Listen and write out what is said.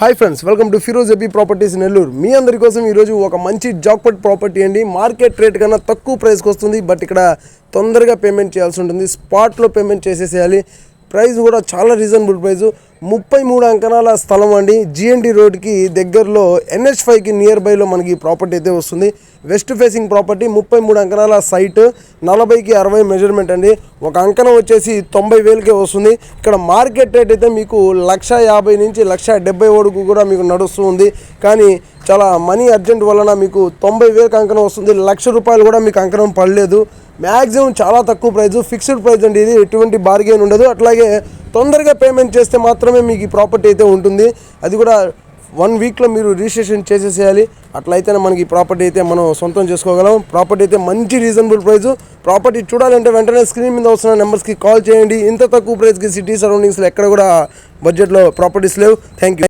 Hi friends welcome to Firoz A B properties Nellore మీ అందరి కోసం ఈరోజు ఒక మంచి జాక్పట్ ప్రాపర్టీ అండి. మార్కెట్ రేట్ కన్నా తక్కువ ప్రైస్కి వస్తుంది బట్ ఇక్కడ తొందరగా పేమెంట్ చేయాల్సి ఉంటుంది. స్పాట్లో పేమెంట్ చేసేసేయాలి. ప్రైస్ కూడా చాలా రీజనబుల్ ప్రైస్. ముప్పై మూడు అంకణాల స్థలం అండి. జిఎన్డి రోడ్కి దగ్గరలో ఎన్హెచ్ ఫైవ్కి నియర్ బైలో మనకి ప్రాపర్టీ అయితే వస్తుంది. వెస్ట్ ఫేసింగ్ ప్రాపర్టీ ముప్పై మూడు అంకణాల సైట్ నలభైకి అరవై మెజర్మెంట్ అండి. ఒక అంకణం వచ్చేసి తొంభై వేలకే వస్తుంది. ఇక్కడ మార్కెట్ రేట్ అయితే మీకు లక్ష యాభై నుంచి లక్ష డెబ్బై వరకు కూడా మీకు నడుస్తూ ఉంది. కానీ చాలా మనీ అర్జెంట్ వలన మీకు తొంభై వేలకు అంకణం వస్తుంది. లక్ష రూపాయలు కూడా మీకు అంకణం పడలేదు. మ్యాక్సిమం చాలా తక్కువ ప్రైస్ ఫిక్స్డ్ ప్రైస్ అండి ఇది. ఎటువంటి బార్గెన్ ఉండదు. అట్లాగే తొందరగా పేమెంట్ చేస్తే మాత్రమే మీకు ఈ ప్రాపర్టీ అయితే ఉంటుంది. అది కూడా వన్ వీక్లో మీరు రిజిస్ట్రేషన్ చేసేసేయాలి. అట్లయితేనే మనకి ఈ ప్రాపర్టీ అయితే మనం సొంతం చేసుకోగలం. ప్రాపర్టీ అయితే మంచి రీజనబుల్ ప్రైస్. ప్రాపర్టీ చూడాలంటే వెంటనే స్క్రీన్ మీద వస్తున్న నెంబర్స్కి కాల్ చేయండి. ఇంత తక్కువ ప్రైస్కి సిటీ సరౌండింగ్స్లో ఎక్కడ కూడా బడ్జెట్లో ప్రాపర్టీస్ లేవు. Thank you.